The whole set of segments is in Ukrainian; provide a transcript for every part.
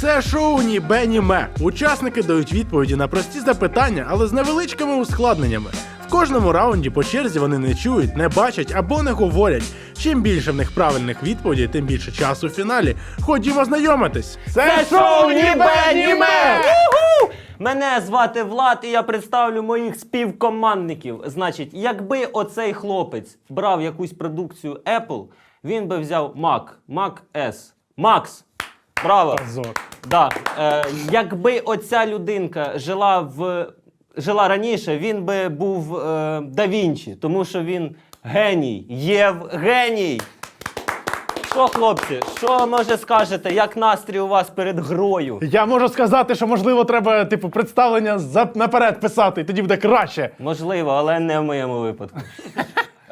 Це шоу ні бе, ні ме. Учасники дають відповіді на прості запитання, але з невеличкими ускладненнями. В кожному раунді по черзі вони не чують, не бачать або не говорять. Чим більше в них правильних відповідей, тим більше часу в фіналі. Ходімо знайомитись. Це шоу «Нібе, німе». Мене звати Влад, і я представлю моїх співкомандників. Значить, якби оцей хлопець брав якусь продукцію Apple, він би взяв Mac, Mac S. Макс! Браво! Да. Е, якби оця людинка жила в жила раніше, він би був е, да Вінчі, тому що він геній. Євгеній! Що, хлопці, що може скажете, як настрій у вас перед грою? Я можу сказати, що можливо треба, типу, представлення за наперед писати, і тоді буде краще. Можливо, але не в моєму випадку.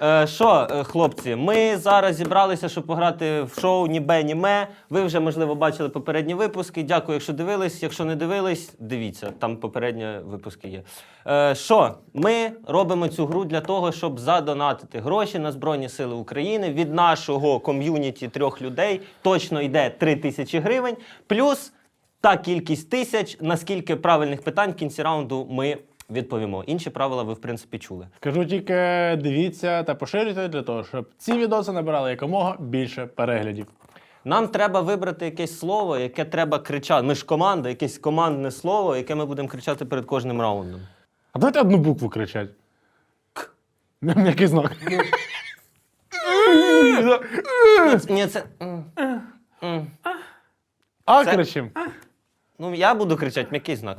Е, Що, е, хлопці, ми зараз зібралися, щоб пограти в шоу Ні бе, ні ме. Ви вже, можливо, бачили попередні випуски. Дякую, якщо дивились. Якщо не дивились, дивіться, там попередні випуски є. Е, Що, ми робимо цю гру для того, щоб задонатити гроші на Збройні Сили України. Від нашого ком'юніті трьох людей точно йде 3 тисячі гривень. Плюс та кількість тисяч, наскільки правильних питань в кінці раунду ми відповімо. Інші правила ви, в принципі, чули. Кажу тільки дивіться та поширюйте для того, щоб ці відоси набирали якомога більше переглядів. Нам треба вибрати якесь слово, яке треба кричати. Ми ж команда, якесь командне слово, яке ми будемо кричати перед кожним раундом. А давайте одну букву кричать. К. М'який знак. Ні, це. А кричим. Ну, я буду кричати, м'який знак.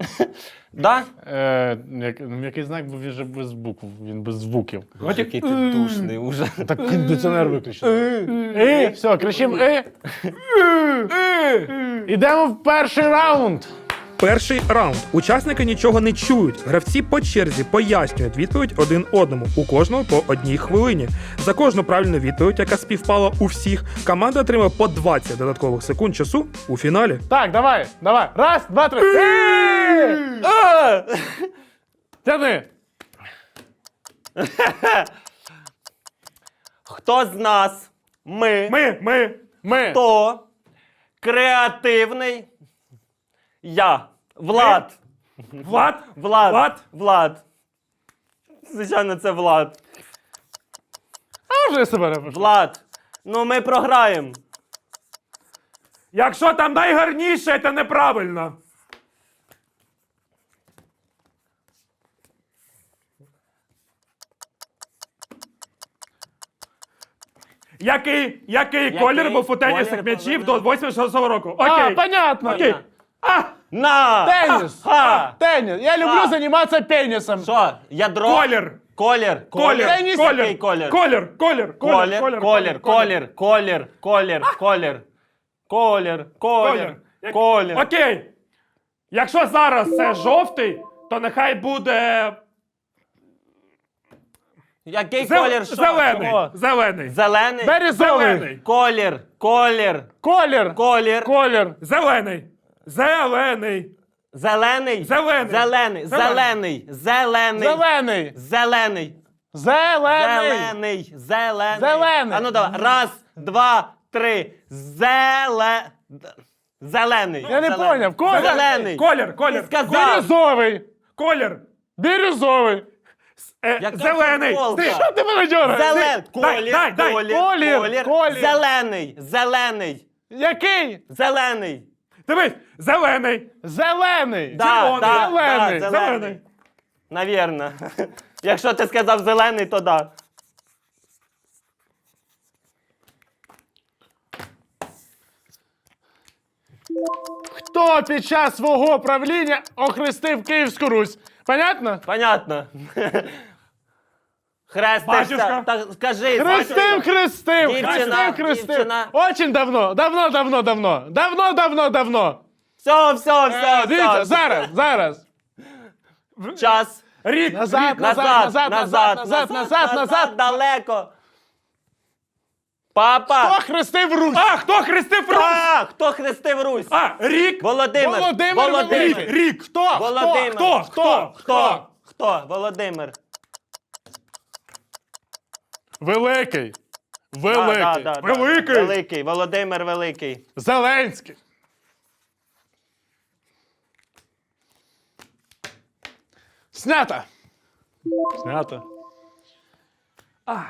Да? Е, ну, М'який знак, бо він же без букв, він без звуків. Який ти душний уже. Так кондиціонер виключений. Все, кричим і. Ідемо в перший раунд. Перший раунд. Учасники нічого не чують. Гравці по черзі пояснюють відповідь один одному, у кожного по одній хвилині. За кожну правильну відповідь, яка співпала у всіх, команда отримує по 20 додаткових секунд часу у фіналі. Так, давай, давай. Раз, два, три. А! Тяни. Хто з нас? Ми. Ми, ми. Ми. Хто креативний? Я. Влад. Влад. Влад. Влад? Влад. Звичайно, це Влад. А вже себе напишу. Влад. Ну ми програємо. Якщо там найгарніше, це неправильно. Який, який, колір був у тенісних м'ячів до 86-го року? А, Окей. понятно. Окей. А, На! Теніс. Ха! Теніс. Я люблю А. займатися пенісом. Що? Ядро? колір. Колір. Колір. Колір. колір? Колір. Колір. Колір, колір, колір, колір, колір, колір, колір, колір, Як- колір. Окей. Якщо зараз це жовтий, то нехай буде Який зел- колір? що? зелений. Чого? Зелений. Зелений? Зелений. Колір, колір, Колір. колір. Колір. Зелений. Зелений. Зелений. Зелений. Зелений. Зелений. Зелений. Зелений. Зелений. Зелений. Зелений. Зелений. Зелений. А ну давай. Раз, два, три. Зеле... Зелений. Я не Зелений. поняв. Колір. Зелений. Колір, колір. Ти сказав. Бірюзовий. Колір. Бірюзовий. Е, Яка зелений. футболка? Ти- Що ти мене дьораєш? Зелен... Дай, Колір, дай, дай. колір, Колір, колір, колір. Зелений. Зелений. Який? Зелений. Дивись, зелений. Зелений. Да, Червоний. да, Зелений. да, Зелений. Навірно. Якщо ти сказав зелений, то да. Хто під час свого правління охрестив Київську Русь? Понятно? Понятно. Хрестився. Батюшка. Так скажи. Хрестив, хрестив, Дівчина, хрестив, хрестив. дівчина. Очень давно, давно, давно, давно. Давно, давно, давно. Все, все, все, Е, Дивіться, все. зараз, зараз. Час. Рік. Назад, рік. назад, назад, назад, назад, назад, назад. далеко. Папа. Хто хрестив Русь? А, хто хрестив Русь? А, хто хрестив Русь? А, рік. Володимир. Володимир Володимир. Рік. Хто? Володимир. Хто? Хто? Хто? Хто? Володимир. Великий. Великий. Да, да, да, да. Великий. Великий. Володимир Великий. Зеленський. Снято. Снято. А.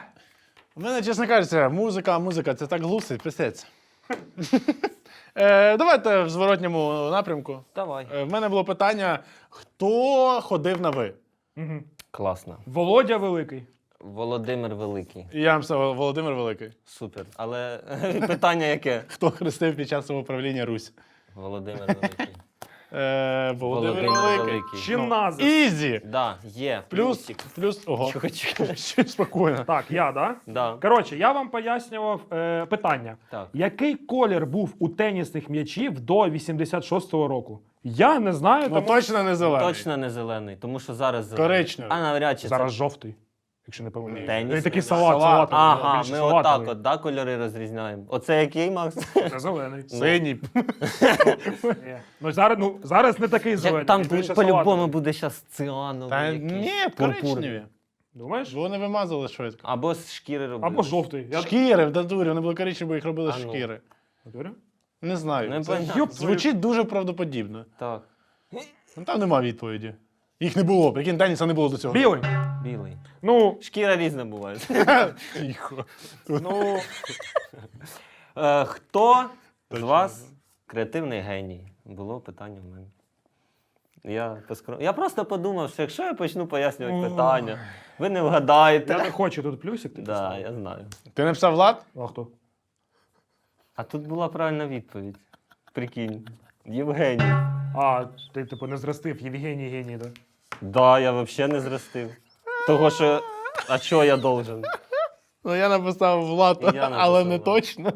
У мене, чесно кажучи, музика, музика це так глусить, писець. Е, Давайте в зворотньому напрямку. Давай. Е, В мене було питання: хто ходив на ви? Класно. Володя Великий. Володимир Великий. Я вам сказав, Володимир Великий. Супер. Але питання яке? Хто хрестив під час свого правління Русь? Володимир Великий. Е, Володимир, Володимир Великий. Великий. Чи назис? Ізі! Да, є. Плюс, Плюсик. плюс, ого. Чого чекаєш? Ще спокійно. Так, я, да? Да. Коротше, я вам пояснював е, питання. Так. Який колір був у тенісних м'ячів до 86-го року? Я не знаю, Ну тому точно не зелений. Точно не зелений, тому що зараз зелений. Коричневий. А навряд чи зараз це. жовтий, якщо не помиляюсь. Тенісний, Він такий да. салат, Салат. Ага, більше ми салатовий. отак от, да, кольори розрізняємо. Оце який, Макс? Зелений. Синій. Ну, зараз, ну, зараз не такий зелений. Там більше по-любому салатовий. буде зараз циановий. Та якийсь, ні, пурпурний. коричневі. Думаєш? Вони вимазали швидко. Або з шкіри робили. Або жовтий. Я... Шкіри в датурі, вони були коричневі, бо їх робили А з ну. шкіри. Натурі? Не знаю. Не Це понятно. звучить дуже правдоподібно. Так. Ну, Там нема відповіді. Їх не було, прикинь, Деніса не було до цього. Білий. Білий. Ну, Шкіра різна буває. Тихо. ну, Е, Хто з вас креативний геній? Було питання в мене. Я, поскро... я просто подумав, що якщо я почну пояснювати питання, ви не вгадаєте. я не хочу тут плюсик. Так, да, я знаю. Ти написав Влад? А хто? А тут була правильна відповідь. Прикинь. Євгеній. А, ти типу не зростив Євгеній геній, так? Да, я взагалі не зростив. Того, що. А що я должен? Ну я написав Влад, І я написав але не Влад. точно.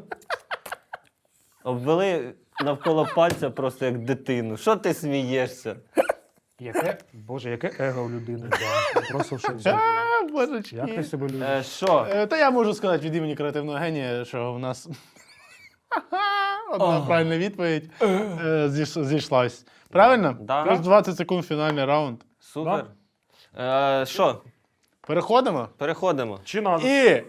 Обвели навколо пальця просто як дитину. Що ти смієшся? Яке? Боже, яке его у людини. Да. Просто шоці. А. Як ти себе любиш? Е, Що? Е, Та я можу сказати від імені креативного генія, що в нас одна правильна відповідь е, зійш- зійшлась. Правильно? Да. Плюс 20 секунд фінальний раунд. Супер. Е, Що? Переходимо. Переходимо. Чи надо? І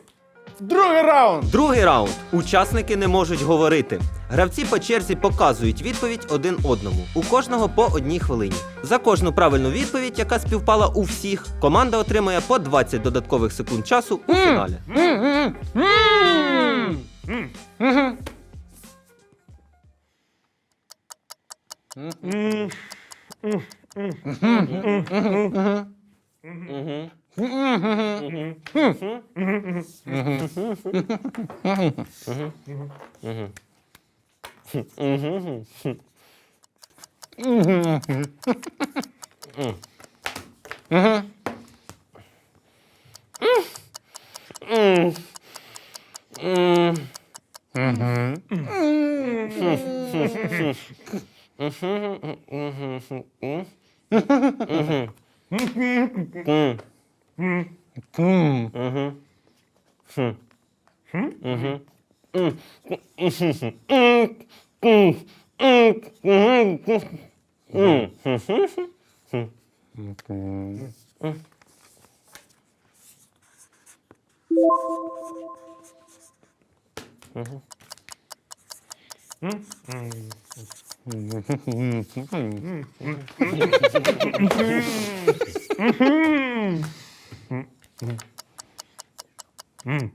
другий раунд. Другий раунд. Учасники не можуть говорити. Гравці по черзі показують відповідь один одному. У кожного по одній хвилині. За кожну правильну відповідь, яка співпала у всіх, команда отримує по 20 додаткових секунд часу у фіналі. Мгм. Угу. Mm.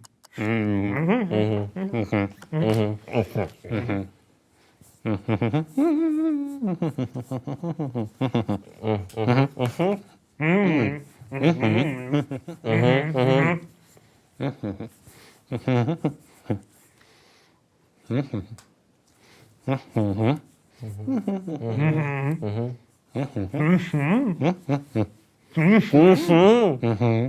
Mm-hmm.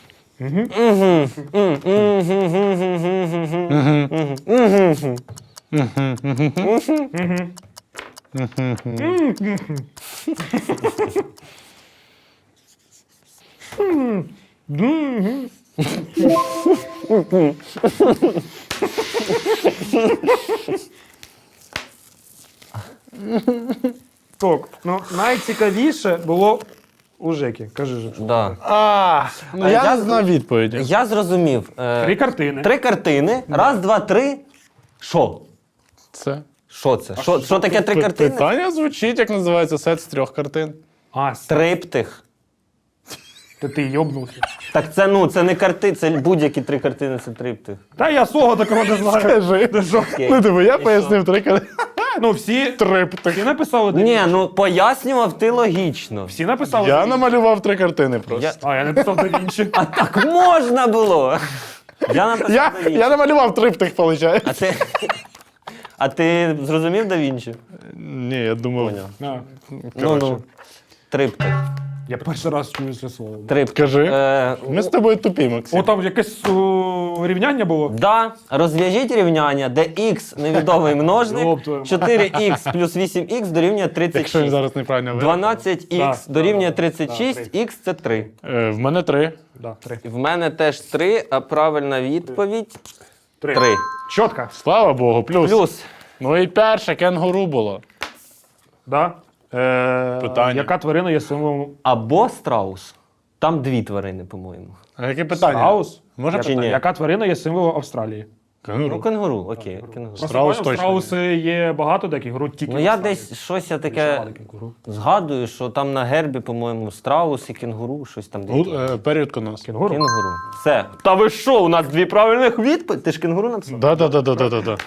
Так, ну найцікавіше було у Жеки. Кажи же. Да. А, ну я я не знав відповіді. Я зрозумів. Е, Три картини. Три картини. Раз, два, три. Що? Це. Що це? Що, що таке три картини? Питання звучить, як називається сет з трьох картин. А, Триптих. ти, ти йобнувся. Так це ну, це не карти, це будь-які три картини, це триптих. Та я свого такого не знаю. Кажи. Ну, диви, я пояснив три картини. Ну, всі, Триптих. всі написали. Ні, ну пояснював ти логічно. Всі написали. Я намалював три картини просто. А, я написав три інші. А так можна було. Я написав Я, Да Вінчі. намалював триптих, виходить. А ти. А ти зрозумів Да Вінчі? Ні, я думав. Поняв. А, Ну, ну. Триптих. Я перший раз чую це слово. Триптих. Кажи. Е, Ми з тобою тупі, Максим. О, там якесь о, рівняння було. Да, розв'яжіть рівняння, де x невідомий множник, Йоп твою мать. 4x плюс 8x дорівнює Якщо він 36. зараз неправильно виявив. 12x Да, дорівнює да, да, 36, x це 3. Е, В мене три. Да, три. В мене теж 3, а правильна відповідь Три. 3. Чітко. Слава Богу, плюс. Плюс Ну і перше кенгуру було. Да. Е, Питання. Яка тварина є символом або страус. Там дві тварини, по-моєму. А яке питання? страус? Може Чи питання? ні? Яка тварина є символом Австралії? Ну, Кенгуру. кенгуру, окей, кенгуру. Просто Страус поняв, точно. Страуси є багато деких гру тільки. Ну в я Австралії. десь щось я таке кенгуру. згадую, що там на гербі, по-моєму, страус і кенгуру, щось там. Таке. е, період конос. Кенгуру? Кенгуру. Все. Та ви що? У нас дві правильних відповіді? Ти ж кенгуру написав? Да, да, да, да, да, да, да.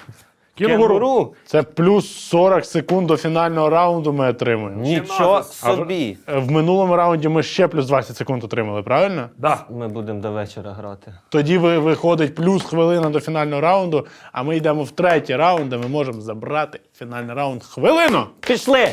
Кенгуру. Це плюс 40 секунд до фінального раунду ми отримуємо. Нічого собі. В минулому раунді ми ще плюс 20 секунд отримали, правильно? Да. Ми будемо до вечора грати. Тоді ви- виходить плюс хвилина до фінального раунду, а ми йдемо в третій раунд, де ми можемо забрати фінальний раунд хвилину. Пішли!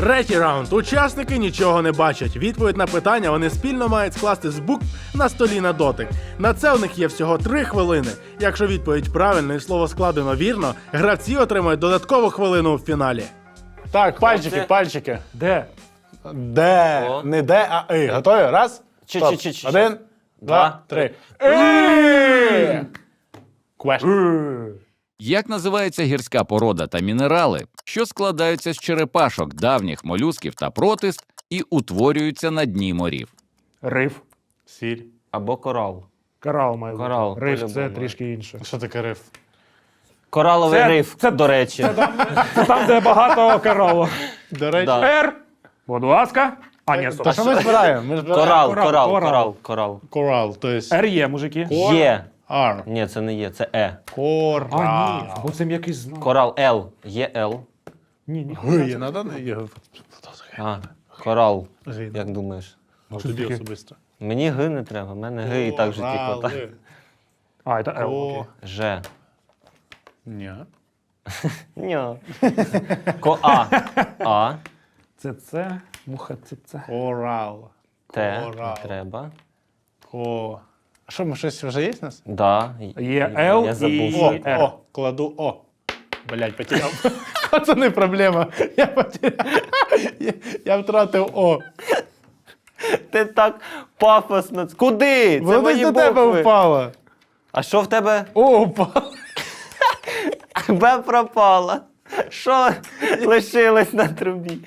Третій раунд. Учасники нічого не бачать. Відповідь на питання вони спільно мають скласти з букв на столі на дотик. На це у них є всього три хвилини. Якщо відповідь правильна і слово складено вірно, гравці отримають додаткову хвилину в фіналі. Так, пальчики, Хлопці. пальчики. Де? Де? О. Не де, а и. Готові? Раз. Чи- Стоп. чи- чи- чи- Один, два, Два. три. Е! Question. Як називається гірська порода та мінерали, що складаються з черепашок давніх молюсків та протист і утворюються на дні морів? Риф. Сіль. Або корал. Корал має бути. Корал, Риф це по-любому. трішки інше. Що таке риф? Кораловий Це- риф, це- до речі. Це там, де багато коралу. До речі. Да. Р. Будь ласка. А, ні, стоп. Та що ми збираємо? Ми збираємо Корал, Корал, корал, корал. корал, корал. корал, то есть Р є, мужики. Є. R. Ні, це не є, це Е. Корал. А, ні. Бо це м'який знак. Корал Л. Є Л. Ні, ні. Гиє, надо не його. А, корал. Гиє. Як думаєш? Ну, тобі особисто. Мені Г не треба, в мене Г і так же тільки так. Корали. А, це Л. О. окей. Ж. Ні. Ні. Ко А. А. Це це. Муха це це. Корал. Т. Корал. Не треба. Ко. А що, ми щось вже є в нас? Да. Є Л Я і- забув. О, R. о, кладу О. Блять, потеряв. Це не проблема. Я потеряв. Я, я втратив О. Ти так пафосно. Куди? Це Воно мої до тебе букви. впало. А що в тебе? О, впало. Б пропала. Що лишилось на трубі?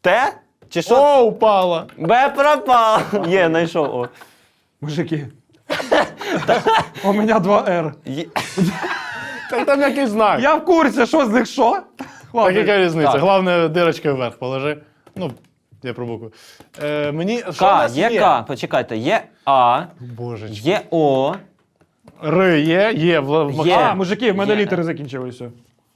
Т? Чи що? О, впало. Б пропав. Є, знайшов. О. Мужики. У мене два Р. Так там якийсь знак. Я в курсі, що з них що? Так яка різниця? Так. Головне, дирочкою вверх положи. Ну, я про букву. Е, мені. що в К, нас є К. Почекайте, є А, Божечки. є О. Р є, є. В, в Є. А, мужики, в мене Є. літери закінчилися.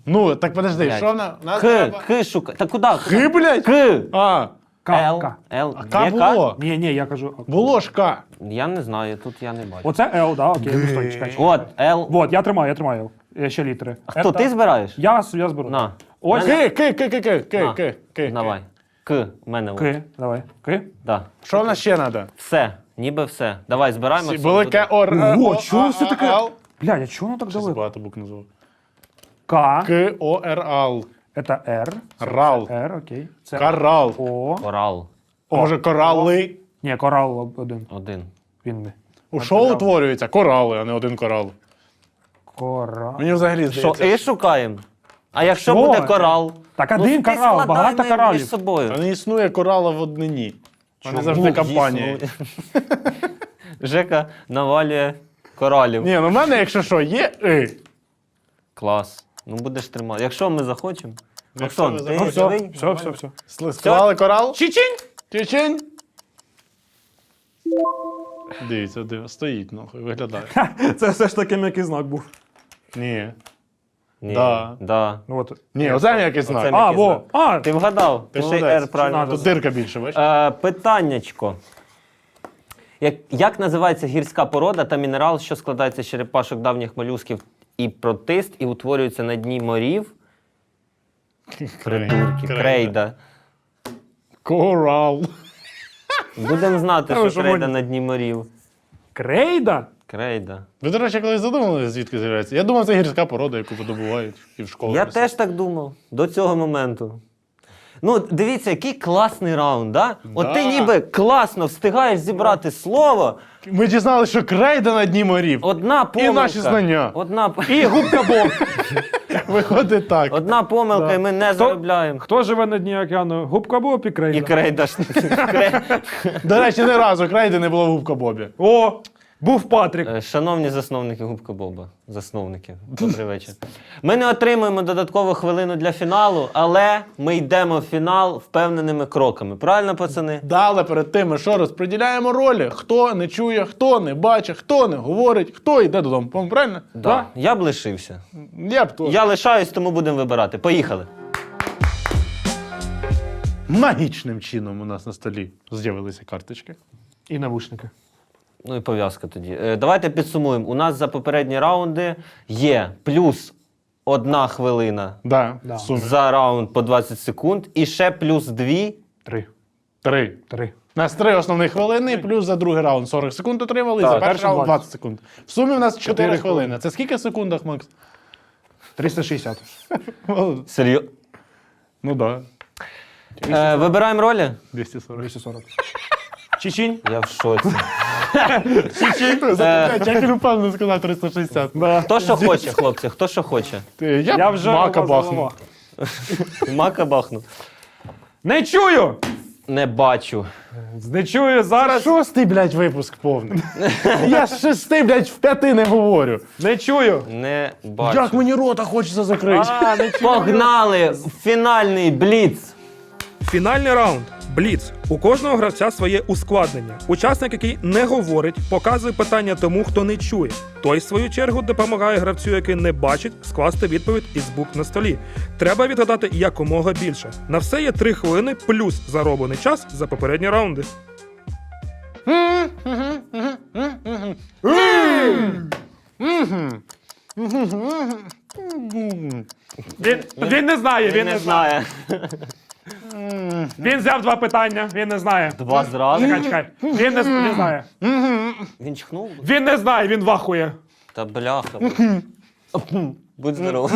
Ну, так подожди, Блядь. що в на- нас К, треба? К шука. Та куди? Х, блядь? К. А, К, Л. К. Л. А К Є було. Ні, ні, я кажу. Було ж К. Я не знаю, тут я не бачу. Оце Л, да, окей, ну стой, чекай. От, Л. Вот, я тримаю, я тримаю. Є ще літери. Хто, ти збираєш? Я, с- я зберу. На. Ось. Ки, ки, ки, ки, ки, На. ки, ки. Давай. К. В мене. от. Ки, давай. Ки. Да. Що в нас ще треба? Все. Ніби все. Давай, збираємо. Велике буде- Ор. О, чого А, все А, таке? Ал. Бля, а чого воно так Щось далеко? Багато букв назвав. К. К, О, Р, Ал. Это Р. Рал. Р, окей. Це Корал. О. Корал. Може, корали? Ні, корал один. Один. Він не. У шоу утворюються корали, а не один корал. Корал. Мені взагалі Що, здається. і шукаємо. А якщо Що? буде корал? Так один ти корал, складай багато ми коралів. Між собою. Та не існує корала в однині. Вони завжди компанії. Існує. Жека навалює коралів. Ні, ну в мене, якщо що, є И. Клас. Ну будеш тримати. Якщо ми захочемо. Ви ти захочете. живий? Все, все, все. Склали корал? Чичень! Чечень? Дивіться, диви, стоїть, нахуй, виглядає. Це все ж таки м'який знак був. Ні. Ні. Да. Да. Ну, от. Ні, оце Оце знак. А, М'який во. А, Ти вгадав. Пиши молодець. R правильно. Тут дирка більше, бачиш? Е, питаннячко. Як, як називається гірська порода та мінерал, що складається з черепашок давніх молюсків і протист, і утворюється на дні морів? Придурки, крейда. Корал. Будемо знати, що що, крейда на дні морів. крейда? Крейда. Ви, до речі, колись задумали, звідки з'являється? Я думав, це гірська порода, яку видобувають і в школі. Я теж так думав до цього моменту. Ну, дивіться, який класний раунд, да? От ти Да. ніби класно встигаєш зібрати слово. Ми дізналися, що крейда на дні морів. Одна помилка. наші знання. Одна, І губка Боб. Виходить так. одна помилка, Да. і ми не Хто- заробляємо. Хто живе на дні океану? Губка Боб і І крейда. крейда. ж- кре- До речі, не разу крейди не було в губка Бобі. О, був Патрік. Е, Шановні засновники Губка Боба, засновники, добрий вечір. Ми не отримуємо додаткову хвилину для фіналу, але ми йдемо в фінал впевненими кроками. Правильно, пацани? Далі перед тим, ми що розподіляємо ролі. Хто не чує, хто не бачить, хто не говорить, хто йде додому. По-моєму, Правильно? Да. Я б лишився. Я б то. Я лишаюсь, тому будемо вибирати. Поїхали. Магічним чином у нас на столі з'явилися карточки. І навушники. Ну і пов'язка тоді. Е, давайте підсумуємо. У нас за попередні раунди є плюс одна хвилина Да, Да. в сумі. за раунд по 20 секунд, і ще плюс дві. Три. Три. Три. У нас три основні хвилини, плюс за другий раунд 40 секунд отримали, і за перший перший раунд 20. 20 секунд. В сумі у нас 4 Чотири хвилини. Це скільки в секундах, Макс? 360. Серйозно. Ну так, Е, вибираємо ролі. 240. 240. Чичень. Я в шоці. Як він впевнено сказав 360. Хто що хоче, хлопці, хто що хоче. Я, вже мака бахну. Мака бахну. Не чую! Не бачу. Не чую зараз. Шостий, блядь, випуск повний. Я з шести, блядь, в п'яти не говорю. Не чую. Не бачу. Як мені рота хочеться закрити. А, не чую. Погнали! Фінальний бліц. Фінальний раунд. Бліц. У кожного гравця своє ускладнення. Учасник, який не говорить, показує питання тому, хто не чує. Той, в свою чергу, допомагає гравцю, який не бачить, скласти відповідь із букв на столі. Треба відгадати якомога більше. На все є три хвилини плюс зароблений час за попередні раунди. Він, він не знає, Він не знає. Він взяв два питання, він не знає. Два зразу. Чекай, чекай. Він не, не знає. Він чхнув? Він не знає, він вахує. Та бляха. Будь здоров.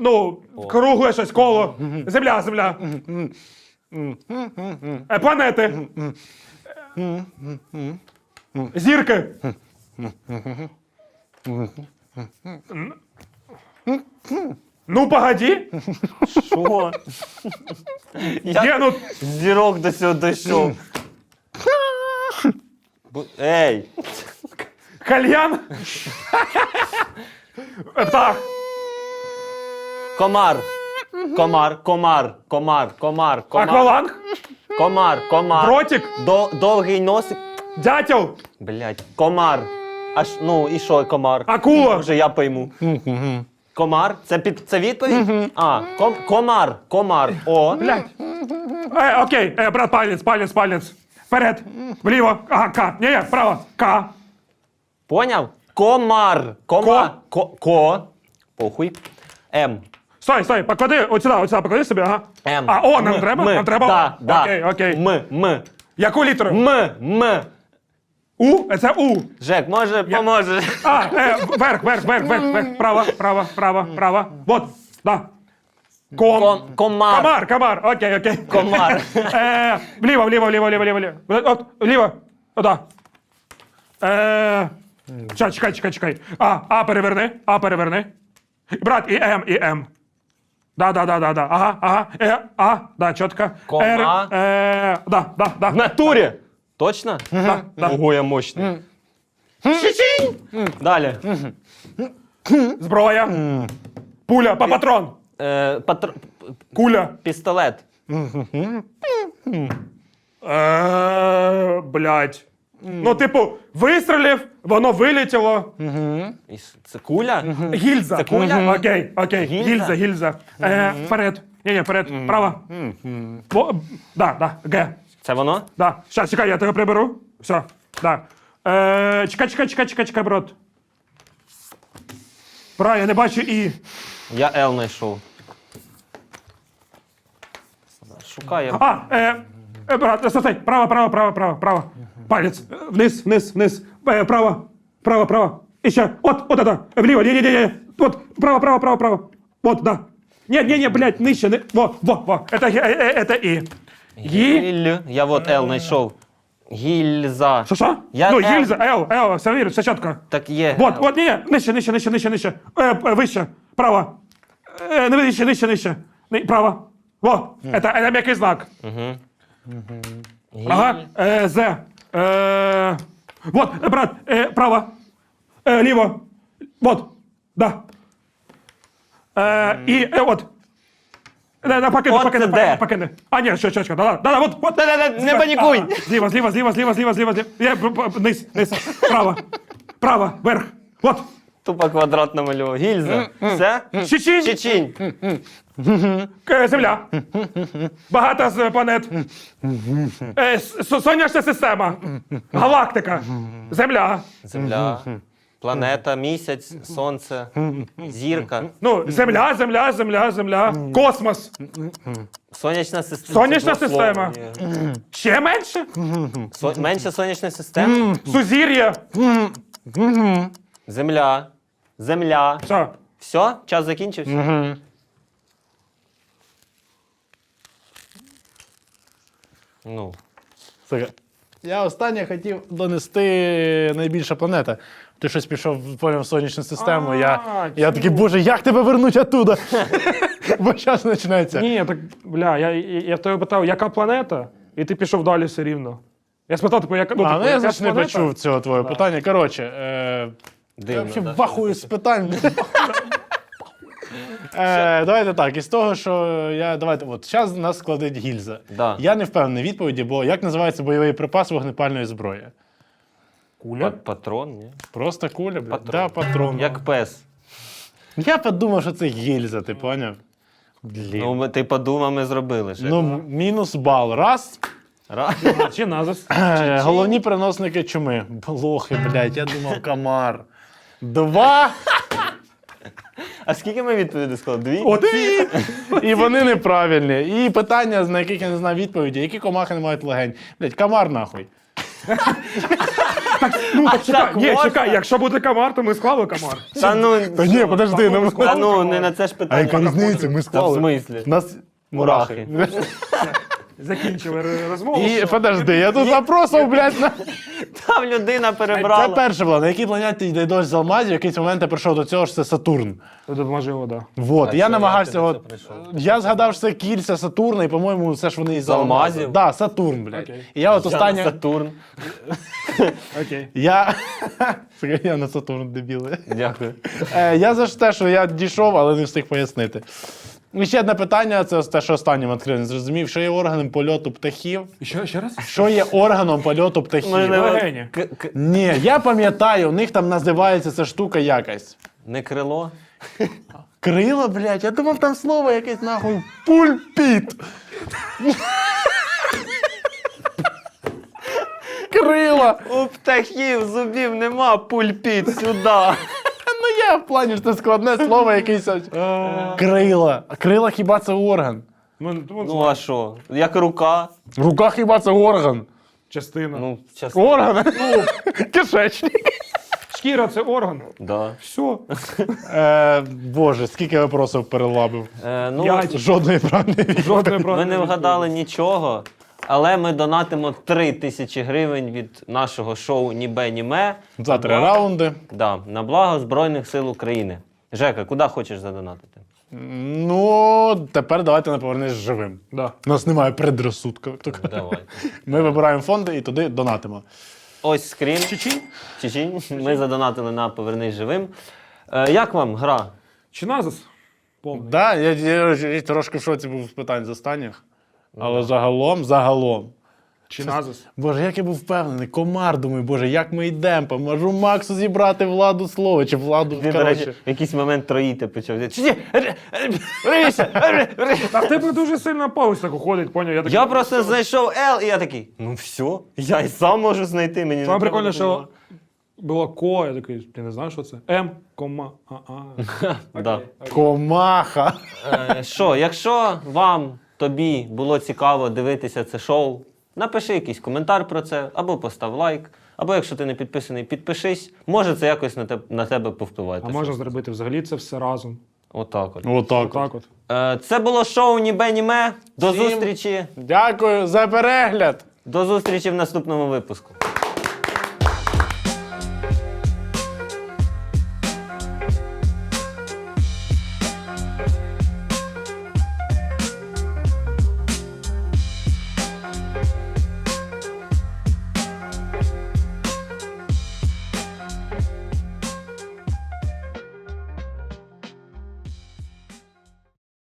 Ну, кругле щось коло. Земля, земля. Е, планети. Зірки. Ну, погоді. Що? Я ну, зірок до цього дійшов. Бу- Ей! кальян. Птах. Комар! Комар, комар, комар, комар, комар. Акваланг. Комар, комар. Дротик. До, довгий носик. Дятел. Блять, комар. Аж, ну і що комар? Акула. Вже я пойму. Комар? Це, під, це відповідь? А, ком, комар, комар. О. Блядь. Е, окей, е, брат, палець, палець, палець. Вперед, вліво, ага, К. Ні, ні, вправо, К. Поняв? Комар. Кома. Ко. Ко. Похуй. М. Стой, стой, поклади, от сюди, от сюди, поклади собі, ага. М. А, о, нам М. треба? М. Нам треба? Да, да. Окей, окей. М. М. Яку літеру? М. М. У? Це У. Жек, може, поможеш? А, е, вверх, вверх, вверх, вверх, вверх, право, право, право, право. Вот, да. Ком. Ком- Комар. Комар, комар, окей, окей. Комар. Е, вліво, вліво, вліво, вліво, вліво, вліво. От, вліво, ода. Е, чекай, чекай, чекай, чекай. А, А переверни, А переверни. Брат, і М, і М. Да, да, да, да, да. Ага, ага. Е, А, да, чітко. Кома. Р, е, да, да, да. В натурі. Точно? Ого, я мощний. Далі. Зброя. Пуля, па патрон. Е, патр... Куля. Пістолет. Е, блядь. Ну, типу, вистрілив, воно вилетіло. І с- Це куля? Гільза. Це куля? Окей, окей. Гільза? Гільза, гільза. Е, вперед. Ні, ні, вперед. Право. Во- Да, да, Г. Це воно? Да. Щас, чекай, я тебе приберу. Все. Да. Е, чекай, чекай, чекай, чекай, чекай, брат. Пра, я не бачу І. Я Л знайшов. Шукаю. А, е, е, брат, стой, стой. Право, право, право, право, право. Палець. Е, Вниз, вниз, вниз. Е, право, право, право. І ще. От, от это. Вліво, ні, ні, ні, ні. От, право, право, право, право. От, да. Ні, ні, ні, блядь, нижче, не. Во, во, во. Это, ге- е, е, это І. Гі. Гіль. Я вот Л знайшов. Гільза. Що, що? Я ну, Л. гільза, Л, Л, все вірно, все чітко. Так є. Вот, вот, ні, ні, нижче, нижче, нижче, нижче, нижче. Е, е, вище, право. Е, не нижче, нижче, нижче. Ни- Право. Во, это, это м'який знак. Гіль. Ага, е, З. Е, вот, е, брат, е, право. Е, ліво. Вот, да. Е, і, е, от. Не, не, От покине, це покине, де? покине. А, ні, що, що, що, да, да, да, вот, вот. Да-да-да, не панікуй. А, Зліва, зліва, зліва, зліва, зліва, зліва, зліва. Є, б- б- Низ, низ, право, право, вверх. Вот. Тупо квадрат намалював. Гільза. Все? Чечінь. Чечінь. Е, Земля. Багато з планет. Е, с- Сонячна система. Галактика. Земля. Земля. Планета, місяць, сонце, зірка. Ну, земля, земля, земля, земля. Космос. Сонячна система. Сонячна система. Ще менше. Менше сонячна система. Сузір'я. Земля. Земля. Все. Все? Час закінчився? Ну. Слухай, Я останнє хотів донести найбільша планета. Ти щось пішов поняв в сонячну систему. я, я такий, боже, як тебе вернуть оттуда? Бо час починається. Ні, так, бля, я, я, я тебе питав, яка планета? І ти пішов далі все рівно. Я спитав, типу, яка. Ну, А, типу, ну я яка значить не планета? почув цього твого питання. Коротше, е, я Дивно. взагалі да, вахую з питань. Е, давайте так, із того, що я. Давайте, от зараз нас складить гільза. Да. Я не впевнений відповіді, бо як називається бойовий припас вогнепальної зброї? Куля? Пат- Патрон, ні? Просто куля, блядь. Патрон. Да, патрон. Як пес. Я подумав, що це гільза, ти поняв? Блін. Ну, ми- ти подумав, ми зробили. Ну, м- мінус бал. Раз. Ра- Чи назис? Е, Головні переносники чуми. Блохи, блядь, я думав, комар. Два. А скільки ми відповідей сказали? Дві? Дві. І вони неправильні. І питання, на яких я не знаю відповіді, які комахи не мають легень. Блядь, комар нахуй. Ну, так чекай, так ні, можна? чекай, якщо буде комар, то ми склали комар. Та ну, Та ні, подожди, ну та ну не на це ж питання. різниця? Ми Та в смислі? Нас Мурахи. Закінчили розмову. І подожди, я тут запросив, блядь, на. Там людина Це перебрала. перше було. На якій планеті йде дощ з алмазів, в якийсь момент я прийшов до цього, що це Сатурн. Тут можливо, да. Вот, я намагався. прийшов? я згадав, що це кільця Сатурна, і, по-моєму, все ж вони із З алмазів? Так, да, Сатурн, блядь. І я от Я на останнє. Сатурн. Окей. Я. Я на Сатурн дебіли. Дякую. Е, я за ж те, що я дійшов, але не встиг пояснити. І ще одне питання це те, що останнім відкрив, зрозумів, що є органом польоту птахів. Ще, ще раз? Що є органом польоту птахів? Ну, не. Ні, я пам'ятаю, у них там називається ця штука якась. Не крило. Крило, блядь, я думав, там слово якесь нахуй пульпіт. Крило У птахів зубів нема, пульпіт сюди. Ну є в плані що це складне слово якесь. ось. Крила. А крила хіба це орган? Ну, ну, Ну а що? Як рука? Рука хіба це орган? частина. Ну, час. Орган? Кишечник. Шкіра це орган. Да. Все. Е, Боже, скільки вопросів перелабив. Е, ну, П'ять. Жодної правильної відповіді. Жодне ми не вгадали нічого, але ми донатимо 3 тисячі гривень від нашого шоу Нібе Німе. За три раунди. Да, на благо Збройних сил України. Жека, куди хочеш задонатити? Ну, тепер давайте не повернись живим. Да. У нас немає предрозсудку. Давай. Ми вибираємо фонди і туди донатимо. Ось скрін. Чичі? Чичінь. Ми задонатили на Повернись живим. Е, як вам гра? Чи назас? Да, я, я, я трошки в шоці був з питань з останніх. Але загалом, загалом. Чи назас? Боже, як я був впевнений, комар, думаю, боже, як ми йдемо? Поможу Максу зібрати владу слово чи владу. До коротше. в якийсь момент троїти почав. Чи ні? Та в тебе дуже сильно пауза так уходить, поняв? Я, такий, Я просто знайшов L, і я такий, ну все, я і сам можу знайти. Мені не Саме треба прикольно, що допомога». було ко, я такий, ти не знаєш, що це? М, кома, а, а. Да. Комаха. Е, Що, якщо вам, тобі було цікаво дивитися це шоу, напиши якийсь коментар про це, або постав лайк, або якщо ти не підписаний, підпишись. Може це якось на тебе, на тебе повпливати. А можна зробити взагалі це все разом. Отак от. Отак. Так от. Е, Це було шоу Нібе Німе. До Всім- зустрічі. Дякую за перегляд. До зустрічі в наступному випуску.